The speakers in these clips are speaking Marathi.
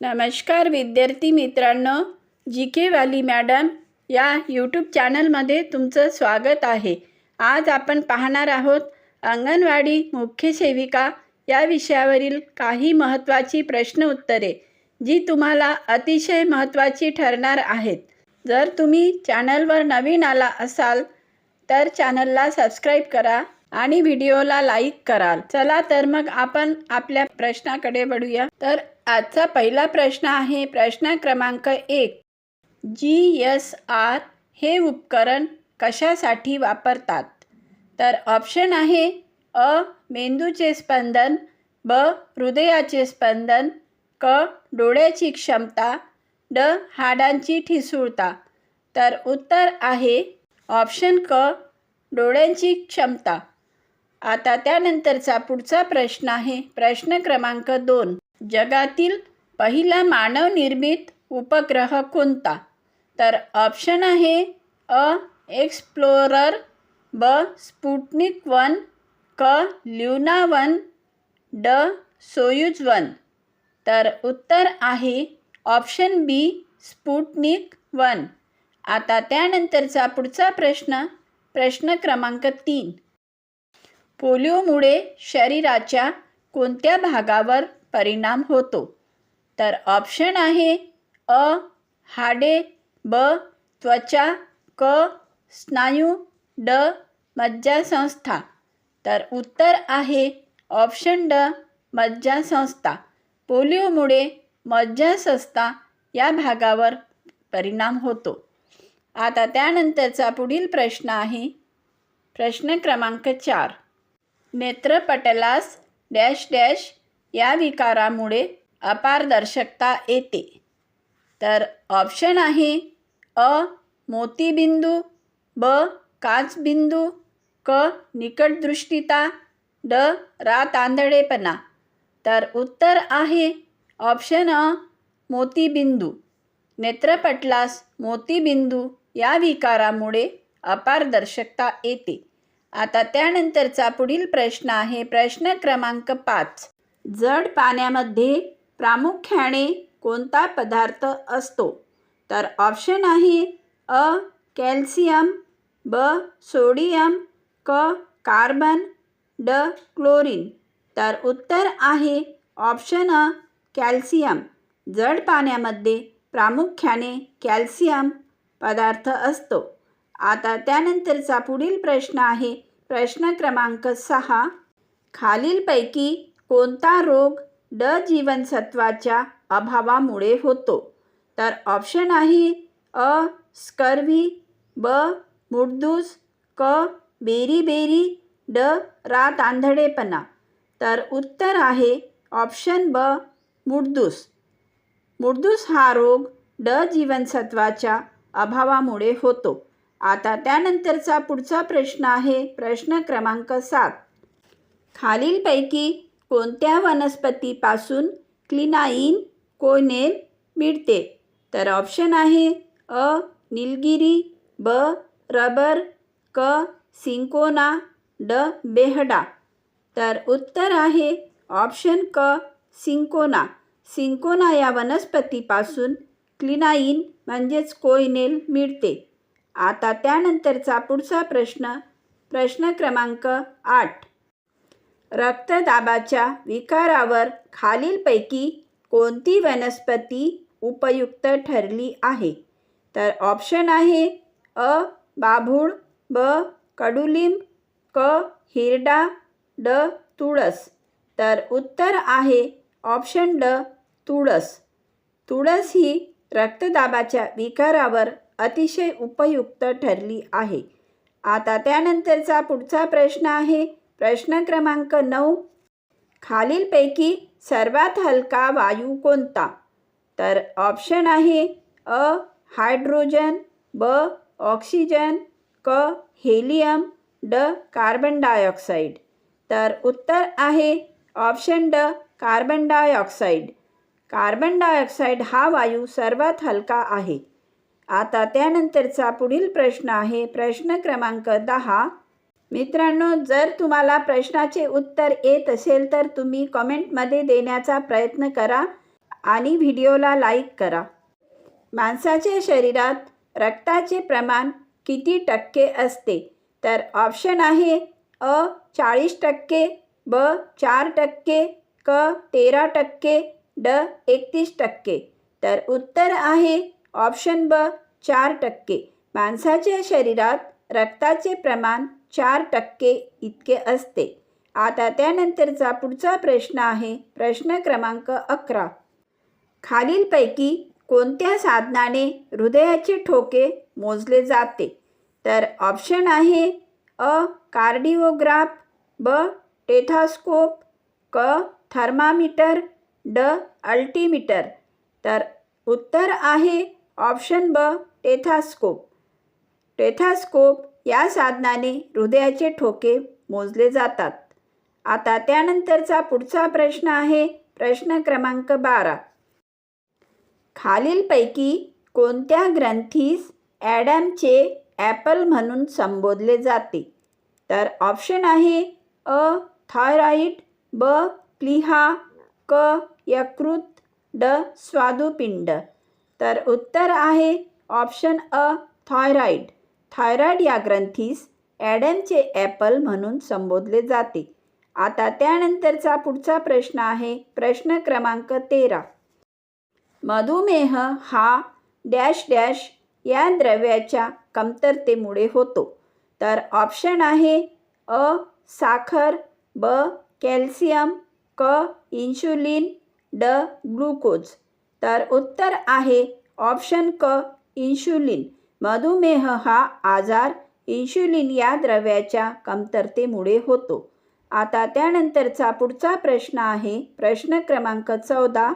नमस्कार विद्यार्थी मित्रांनो जी के वाली मॅडम या यूट्यूब चॅनलमध्ये तुमचं स्वागत आहे. आज आपण पाहणार आहोत अंगणवाडी मुख्य सेविका या विषयावरील काही महत्त्वाची प्रश्न उत्तरे जी तुम्हाला अतिशय महत्त्वाची ठरणार आहेत. जर तुम्ही चॅनलवर नवीन आला असाल तर चॅनलला सबस्क्राईब करा. आणि व्हिडिओला लाईक कराल. चला तर मग आपण आपल्या प्रश्नाकडे वळूया. तर आजचा पहिला प्रश्न आहे प्रश्न क्रमांक एक. जी एस आर हे उपकरण कशासाठी वापरतात? तर ऑप्शन आहे अ मेंदूचे स्पंदन ब हृदयाचे स्पंदन क डोळ्याची क्षमता ड हाडांची ठिसूळता. तर उत्तर आहे ऑप्शन क डोळ्यांची क्षमता. आता त्यानंतरचा पुढचा प्रश्न आहे. प्रश्न क्रमांक दोन. जगातील पहिला मानवनिर्मित उपग्रह कोणता? तर ऑप्शन आहे अ एक्सप्लोरर ब स्पुटनिक वन क ल्युना वन ड सोयूज वन. तर उत्तर आहे ऑप्शन बी स्पुटनिक वन. आता त्यानंतरचा पुढचा प्रश्न. प्रश्न क्रमांक तीन. पोलिओमुळे शरीराच्या कोणत्या भागावर परिणाम होतो? तर ऑप्शन आहे अ हाडे ब त्वचा क स्नायू ड मज्जासंस्था. तर उत्तर आहे ऑप्शन ड मज्जासंस्था. पोलिओमुळे मज्जासंस्था या भागावर परिणाम होतो. आता त्यानंतरचा पुढील प्रश्न आहे. प्रश्न क्रमांक चार. नेत्रपटलास डॅश डॅश या विकारामुळे अपारदर्शकता येते. तर ऑप्शन आहे अ मोतीबिंदू ब काचबिंदू क निकटदृष्टिता ड रात आंधळेपणा तर उत्तर आहे ऑप्शन अ मोतीबिंदू. नेत्रपटलास मोतीबिंदू या विकारामुळे अपारदर्शकता येते. आता त्यानंतरचा पुढील प्रश्न आहे प्रश्न क्रमांक पाच. जड पाण्यामध्ये प्रामुख्याने कोणता पदार्थ असतो? तर ऑप्शन आहे अ कॅल्शियम ब सोडियम क कार्बन ड क्लोरीन. तर उत्तर आहे ऑप्शन अ कॅल्शियम. जड पाण्यामध्ये प्रामुख्याने कॅल्शियम पदार्थ असतो. आता त्यानंतरचा पुढील प्रश्न आहे. प्रश्न क्रमांक सहा. खालीलपैकी कोणता रोग ड जीवनसत्वाच्या अभावामुळे होतो? तर ऑप्शन आहे अ स्कर्वी ब मुडदूस क बेरी ड रात आंधळेपणा. तर उत्तर आहे ऑप्शन ब मुडदूस. मुडदूस हा रोग ड जीवनसत्वाच्या अभावामुळे होतो. आता त्यानंतरचा पुढचा प्रश्न आहे प्रश्न क्रमांक सात. खालीलपैकी कोणत्या वनस्पतीपासून क्लिनाईन कोनेल मिळते? तर ऑप्शन आहे अ निलगिरी ब रबर क सिंकोना ड बेहडा. तर उत्तर आहे ऑप्शन क सिंकोना. सिंकोना या वनस्पतीपासून क्लिनाईन म्हणजेच कोयनेल मिळते. आता त्यानंतरचा पुढचा प्रश्न प्रश्न क्रमांक आठ. रक्तदाबाच्या विकारावर खालीलपैकी कोणती वनस्पती उपयुक्त ठरली आहे? तर ऑप्शन आहे अ बाभूळ ब कडुलिंब क हिरडा ड तुळस. तर उत्तर आहे ऑप्शन ड तुळस. तुळस ही रक्तदाबाच्या विकारावर अतिशय उपयुक्त ठरली आहे. आता त्यानंतरचा पुढचा प्रश्न आहे. प्रश्न क्रमांक नऊ. खालीलपैकी सर्वात हलका वायू कोणता? तर ऑप्शन आहे अ हायड्रोजन ब ऑक्सिजन क हेलियम ड कार्बन डायऑक्साईड तर उत्तर आहे ऑप्शन ड कार्बन डायऑक्साईड कार्बन डायऑक्साईड हा वायू सर्वात हलका आहे. आता त्यानंतरचा पुढील प्रश्न आहे. प्रश्न क्रमांक दहा. मित्रांनो जर तुम्हाला प्रश्नाचे उत्तर येत असेल तर तुम्ही कमेंटमध्ये देण्याचा प्रयत्न करा आणि व्हिडिओला लाईक करा. माणसाच्या शरीरात रक्ताचे प्रमाण किती टक्के असते? तर ऑप्शन आहे अ चाळीस टक्के ब चार टक्के क तेरा टक्के ड एकतीस टक्के. तर उत्तर आहे ऑप्शन ब चार टक्के. माणसाच्या शरीरात रक्ताचे प्रमाण चार टक्के इतके असते. आता त्यानंतरचा पुढचा प्रश्न आहे प्रश्न क्रमांक अकरा. खालीलपैकी कोणत्या साधनाने हृदयाचे ठोके मोजले जाते? तर ऑप्शन आहे अ कार्डिओग्राफ ब टेथास्कोप क थर्मामीटर ड अल्टीमीटर. तर उत्तर आहे ऑप्शन ब टेथास्कोप. टेथास्कोप या साधनाने हृदयाचे ठोके मोजले जातात. आता त्यानंतरचा पुढचा प्रश्न आहे प्रश्न क्रमांक बारा. खालीलपैकी कोणत्या ग्रंथीस ॲडमचे ॲपल म्हणून संबोधले जाते? तर ऑप्शन आहे अ थायरॉईड ब प्लिहा क यकृत ड स्वादुपिंड. तर उत्तर आहे ऑप्शन अ थायरॉईड. थायरॉईड या ग्रंथीस ॲडमचे ॲपल म्हणून संबोधले जाते. आता त्यानंतरचा पुढचा प्रश्न आहे प्रश्न क्रमांक तेरा. मधुमेह हा डॅश डॅश या द्रव्याच्या कमतरतेमुळे होतो. तर ऑप्शन आहे अ साखर ब कॅल्शियम क इन्शुलिन ड ग्लुकोज. तर उत्तर आहे ऑप्शन क इन्शुलिन. मधुमेह हा आजार इन्शुलिन या द्रव्याच्या कमतरतेमुळे होतो. आता त्यानंतरचा पुढचा प्रश्न आहे प्रश्न क्रमांक चौदा.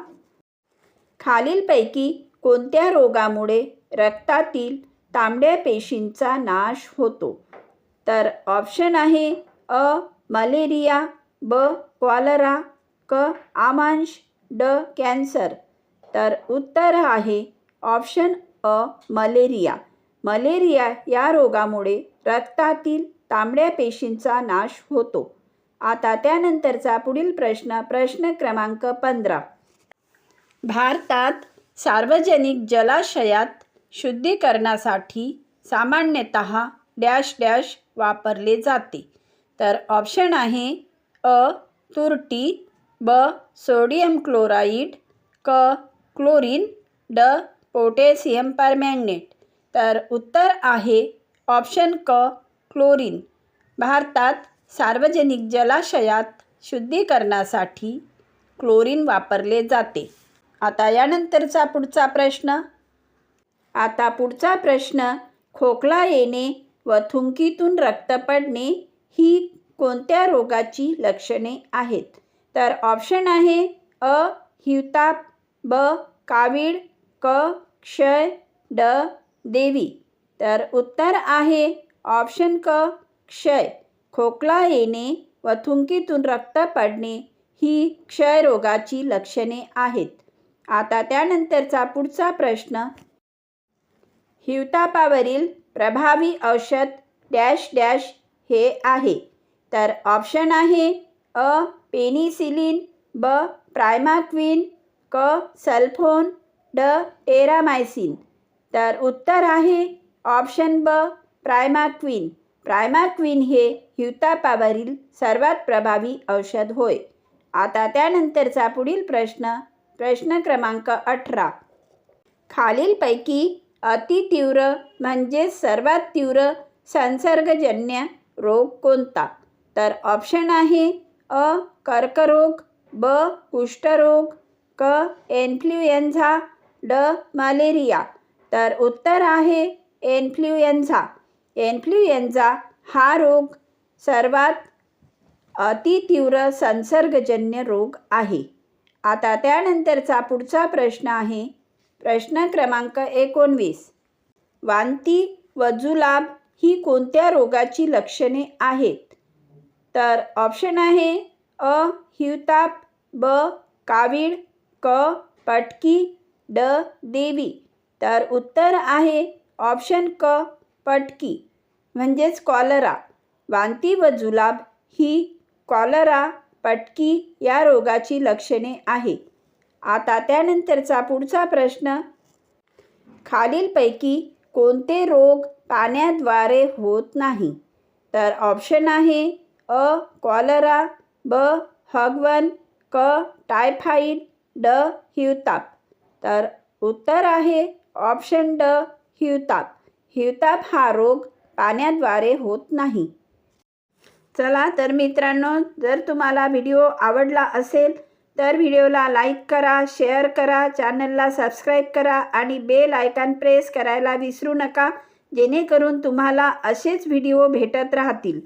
खालीलपैकी कोणत्या रोगामुळे रक्तातील तांबड्या पेशींचा नाश होतो? तर ऑप्शन आहे अ मलेरिया ब कॉलरा क आमांश ड कॅन्सर. तर उत्तर आहे ऑप्शन अ मलेरिया. मलेरिया या रोगामुळे रक्तातील तांबड्या पेशींचा नाश होतो. आता त्यानंतरचा पुढील प्रश्न प्रश्न क्रमांक पंधरा. भारतात सार्वजनिक जलाशयात शुद्धीकरणासाठी सामान्यतः डॅश डॅश वापरले जाते. तर ऑप्शन आहे अ तुरटी ब सोडियम क्लोराईड क क्लोरीन ड पोटॅशियम परमॅग्नेट तर उत्तर आहे ऑप्शन क क्लोरीन. भारतात सार्वजनिक जलाशयात शुद्धीकरणासाठी क्लोरीन वापरले जाते. आता यानंतरचा पुढचा प्रश्न. आता पुढचा प्रश्न खोकला येणे व थुंकीतून रक्त पडणे ही कोणत्या रोगाची लक्षणे आहेत? तर ऑप्शन आहे अ हिवताप ब कावीळ क क्षय ड देवी. तर उत्तर आहे ऑप्शन क क्षय. खोकला येणे व थुंकीतून रक्त पडणे ही क्षयरोगाची लक्षणे आहेत. आता त्यानंतरचा पुढचा प्रश्न. हिवतापावरील प्रभावी औषध डॅश डॅश हे आहे. तर ऑप्शन आहे अ पेनिसिलिन ब प्रायमाक्विन क सल्फोन ड टेरामायसिन तर उत्तर आहे ऑप्शन ब प्रायमाक्विन प्रायमाक्विन हे हिवतापावरील सर्वात प्रभावी औषध होय. आता त्यानंतरचा पुढील प्रश्न प्रश्न क्रमांक अठरा. खालीलपैकी अतितीव्र म्हणजे सर्वात तीव्र संसर्गजन्य रोग कोणता? तर ऑप्शन आहे अ कर्करोग ब कुष्ठरोग क एन्फ्लुएन्झा ड मलेरिया. तर उत्तर आहे एन्फ्लुएन्झा एन्फ्लुएन्झा हा रोग सर्वात अतितीव्र संसर्गजन्य रोग आहे. आता त्यानंतरचा पुढचा प्रश्न आहे. प्रश्न क्रमांक एकोणवीस. वांती व जुलाब ही कोणत्या रोगाची लक्षणे आहेत? तर ऑप्शन आहे अ हिवताप ब कावीळ क पटकी ड देवी. तर उत्तर आहे ऑप्शन क पटकी. म्हणजेच कॉलरा. वांती व जुलाब ही कॉलरा पटकी या रोगाची लक्षणे आहे. आता त्यानंतरचा पुढचा प्रश्न. खालीलपैकी कोणते रोग पाण्याद्वारे होत नाही? तर ऑप्शन आहे अ कॉलरा ब हगवन क टायफाईड ड हिवताप. तर उत्तर आहे ऑप्शन ड हिवताप. हिवताप हा रोग पाण्याद्वारे होत नाही. चला तर मित्रांनो जर तुम्हाला व्हिडिओ आवडला असेल तर व्हिडिओला लाईक करा शेअर करा चॅनलला सबस्क्राईब करा आणि बेल आयकॉन प्रेस करायला विसरू नका जेणेकरून तुम्हाला असेच व्हिडिओ भेटत राहतील.